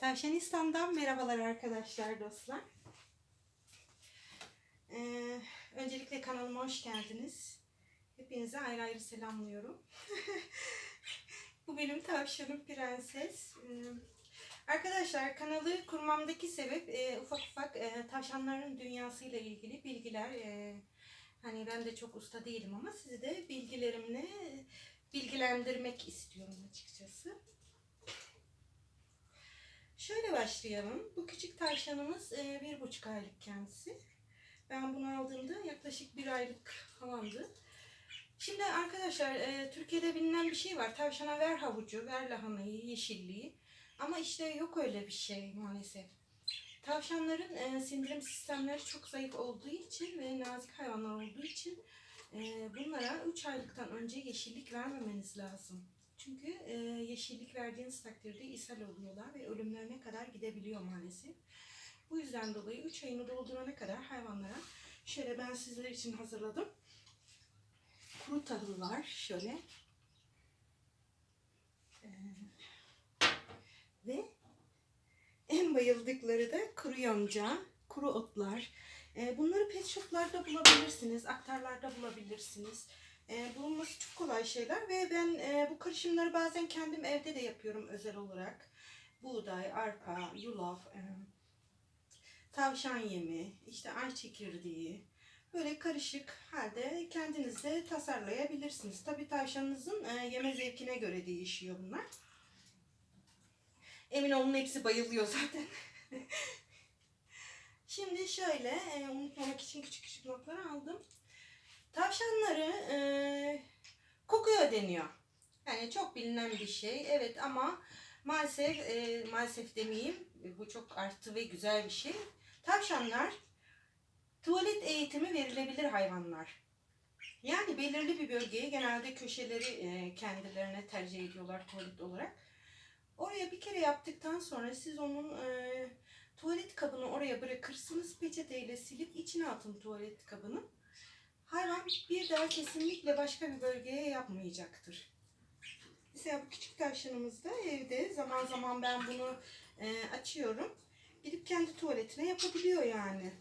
Tavşanistan'dan merhabalar arkadaşlar dostlar. Ee, öncelikle kanalıma hoş geldiniz. Hepinize ayrı ayrı selamlıyorum. Bu benim tavşanım Prenses. Ee, arkadaşlar kanalı kurmamdaki sebep e, ufak ufak e, tavşanların dünyasıyla ilgili bilgiler. e, hani ben de çok usta değilim ama sizi de bilgilerimle bilgilendirmek istiyorum açıkçası. Şöyle başlayalım. Bu küçük tavşanımız e, bir buçuk aylık kendisi. Ben bunu aldığımda yaklaşık bir aylık falandı. Şimdi arkadaşlar e, Türkiye'de bilinen bir şey var. Tavşana ver havucu, ver lahanayı, yeşilliği. Ama işte yok öyle bir şey maalesef. Tavşanların e, sindirim sistemleri çok zayıf olduğu için ve nazik hayvanlar olduğu için bunlara 3 aylıktan önce yeşillik vermemeniz lazım. Çünkü e, yeşillik verdiğiniz takdirde ishal oluyorlar ve ölümlerine kadar gidebiliyor maalesef. Bu yüzden dolayı 3 ayını doldurana kadar hayvanlara şöyle ben sizler için hazırladım. Kuru tahıllar şöyle. Ee, ve en bayıldıkları da kuru yonca, kuru otlar. Ee, bunları pet shoplarda bulabilirsiniz, aktarlarda bulabilirsiniz. E, bulunması çok kolay şeyler ve ben e, bu karışımları bazen kendim evde de yapıyorum özel olarak. Buğday, arpa, yulaf, e, tavşan yemi, işte ay çekirdeği. Böyle karışık halde kendiniz tasarlayabilirsiniz. Tabii tavşanınızın e, yeme zevkine göre değişiyor bunlar. Emin olun hepsi bayılıyor zaten. Şimdi şöyle e, unutmamak için küçük küçük notlar aldım. Tavşanları e, deniyor. Yani çok bilinen bir şey. Evet ama maalesef e, maalesef demeyeyim bu çok artı ve güzel bir şey. Tavşanlar tuvalet eğitimi verilebilir hayvanlar. Yani belirli bir bölgeye genelde köşeleri e, kendilerine tercih ediyorlar tuvalet olarak. Oraya bir kere yaptıktan sonra siz onun e, tuvalet kabını oraya bırakırsınız. Peçeteyle silip içine atın tuvalet kabını hayvan bir daha kesinlikle başka bir bölgeye yapmayacaktır. Mesela bu küçük tavşanımız da evde zaman zaman ben bunu e, açıyorum. Gidip kendi tuvaletine yapabiliyor yani.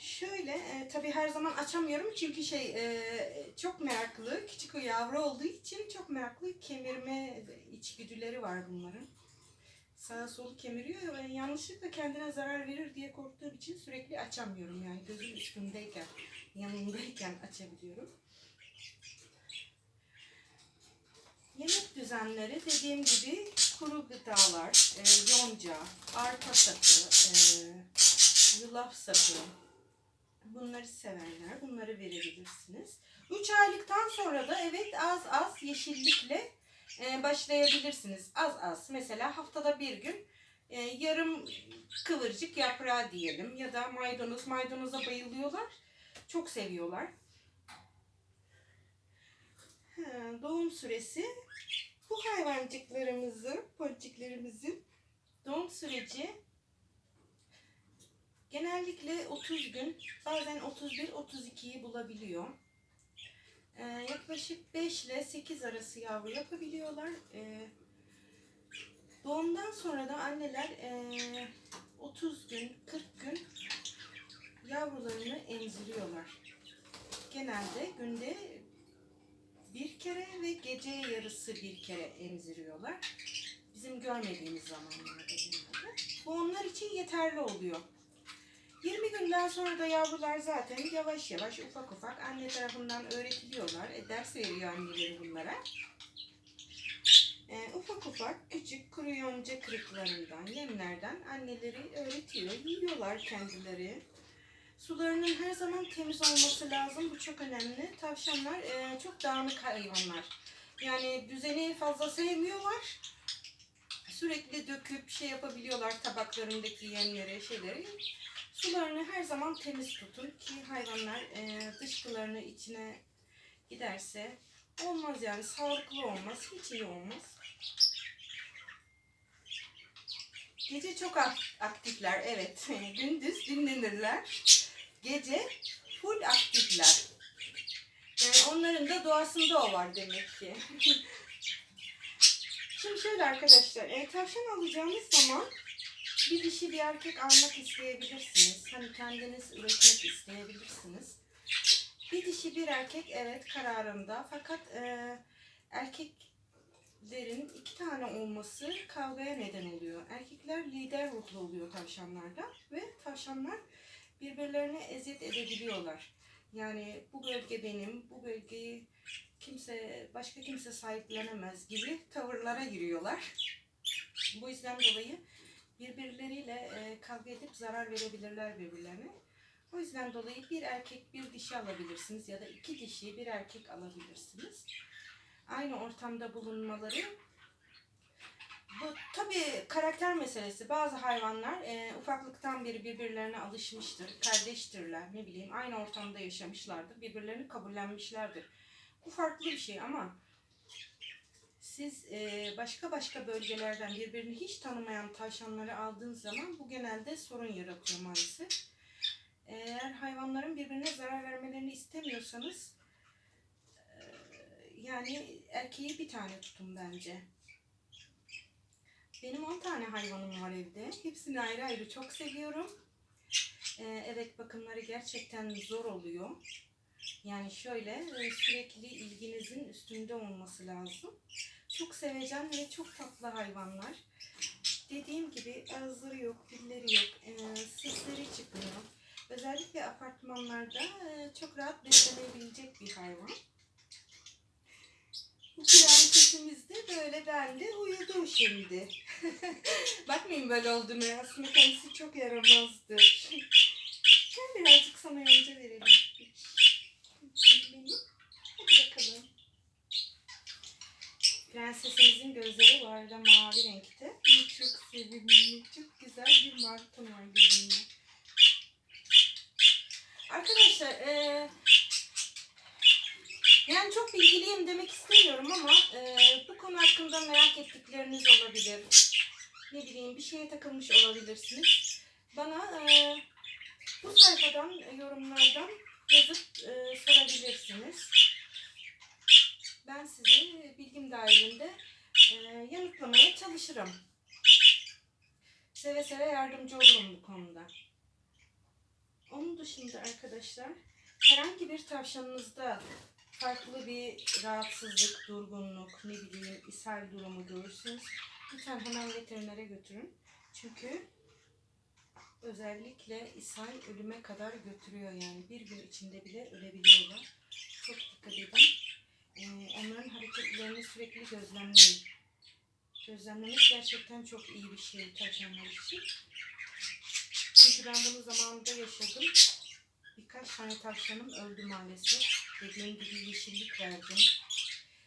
Şöyle e, tabii her zaman açamıyorum çünkü şey e, çok meraklı. Küçük o yavru olduğu için çok meraklı kemirme içgüdüleri var bunların. Sağa solu kemiriyor ve yanlışlıkla kendine zarar verir diye korktuğum için sürekli açamıyorum. Yani gözüm üstündeyken, yanındayken açabiliyorum. Yemek düzenleri dediğim gibi kuru gıdalar, e, yonca, arpa sapı, e, yulaf sapı, bunları severler. Bunları verebilirsiniz. 3 aylıktan sonra da evet az az yeşillikle e, başlayabilirsiniz. Az az. Mesela haftada bir gün e, yarım kıvırcık yaprağı diyelim ya da maydanoz. Maydanoza bayılıyorlar. Çok seviyorlar. Doğum süresi bu hayvancıklarımızın, policiklerimizin doğum süreci genellikle 30 gün, bazen 31-32'yi bulabiliyor. Ee, yaklaşık 5 ile 8 arası yavru yapabiliyorlar. Ee, doğumdan sonra da anneler ee, 30 gün, 40 gün yavrularını emziriyorlar. Genelde günde bir kere ve gece yarısı bir kere emziriyorlar. Bizim görmediğimiz zamanlarda genelde. Bu onlar için yeterli oluyor. 20 günden sonra da yavrular zaten yavaş yavaş ufak ufak anne tarafından öğretiliyorlar. E, ders veriyor anneleri bunlara. E, ufak ufak küçük kuru yonca kırıklarından, yemlerden anneleri öğretiyor. Yiyorlar kendileri. Sularının her zaman temiz olması lazım. Bu çok önemli. Tavşanlar e, çok dağınık hayvanlar. Yani düzeni fazla sevmiyorlar. Sürekli döküp şey yapabiliyorlar tabaklarındaki yemleri, şeyleri. Sularını her zaman temiz tutun ki hayvanlar e, dışkılarını içine giderse olmaz yani sağlıklı olmaz, hiç iyi olmaz. Gece çok ak- aktifler evet. Gündüz dinlenirler. Gece full aktifler. Yani onların da doğasında o var demek ki. Şimdi şöyle arkadaşlar, e, tavşan alacağınız zaman bir dişi bir erkek almak isteyebilirsiniz. Hani kendiniz üretmek isteyebilirsiniz. Bir dişi bir erkek evet kararında fakat e, erkeklerin iki tane olması kavgaya neden oluyor. Erkekler lider ruhlu oluyor tavşanlarda ve tavşanlar birbirlerine eziyet edebiliyorlar. Yani bu bölge benim, bu bölgeyi kimse başka kimse sahiplenemez gibi tavırlara giriyorlar. Bu yüzden dolayı birbirleriyle e, kavga edip zarar verebilirler birbirlerine. O yüzden dolayı bir erkek bir dişi alabilirsiniz ya da iki dişi bir erkek alabilirsiniz. Aynı ortamda bulunmaları bu tabii karakter meselesi. Bazı hayvanlar e, ufaklıktan beri birbirlerine alışmıştır, kardeştirler, ne bileyim aynı ortamda yaşamışlardır, birbirlerini kabullenmişlerdir. Bu farklı bir şey ama siz e, başka başka bölgelerden birbirini hiç tanımayan tavşanları aldığınız zaman bu genelde sorun yaratıyor maalesef. Eğer hayvanların birbirine zarar vermelerini istemiyorsanız e, yani erkeği bir tane tutun bence. Benim 10 tane hayvanım var evde. Hepsini ayrı ayrı çok seviyorum. Ee, evet bakımları gerçekten zor oluyor. Yani şöyle e, sürekli ilginizin üstünde olması lazım. Çok sevecen ve çok tatlı hayvanlar. Dediğim gibi ağızları yok, dilleri yok, e, sesleri çıkmıyor. Özellikle apartmanlarda e, çok rahat beslenebilecek bir hayvan. Bu prensesimiz de böyle bende uyudu şimdi. Bakmayın böyle olduğunu. Aslında kendisi çok yaramazdır. Gel birazcık sana yonca verelim. Prensesimizin gözleri bu arada mavi renkte. Çok sevimli, çok güzel bir martı var gözünde. Arkadaşlar, eee yani çok bilgiliyim demek istemiyorum ama e, bu konu hakkında merak ettikleriniz olabilir. Ne bileyim bir şeye takılmış olabilirsiniz. Bana e, bu sayfadan, e, yorumlardan yazıp e, sorabilirsiniz. Ben size dahilinde e, yanıtlamaya çalışırım. Seve seve yardımcı olurum bu konuda. Onun dışında arkadaşlar herhangi bir tavşanınızda farklı bir rahatsızlık, durgunluk, ne bileyim ishal durumu görürsünüz. Lütfen hemen veterinere götürün. Çünkü özellikle ishal ölüme kadar götürüyor yani. Bir gün içinde bile ölebiliyorlar. Çok dikkat edin. Ee, onların hareketlerini sürekli gözlemleyin. Gözlemlemek gerçekten çok iyi bir şey tavşanlar için. Çünkü ben bunu zamanında yaşadım. Birkaç tane tavşanım öldü maalesef. Dediğim gibi yeşillik verdim.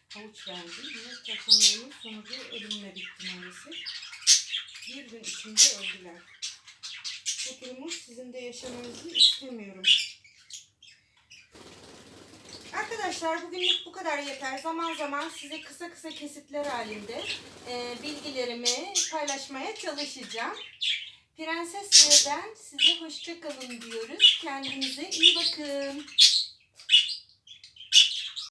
Havuç verdim. Ve tavşanlarımın sonucu ölümle bitti maalesef. Bir gün içinde öldüler. Bu durumu sizin de yaşamanızı istemiyorum. Arkadaşlar bugünlük bu kadar yeter. Zaman zaman size kısa kısa kesitler halinde e, bilgilerimi paylaşmaya çalışacağım. Prenses ve ben size hoşça kalın diyoruz. Kendinize iyi bakın.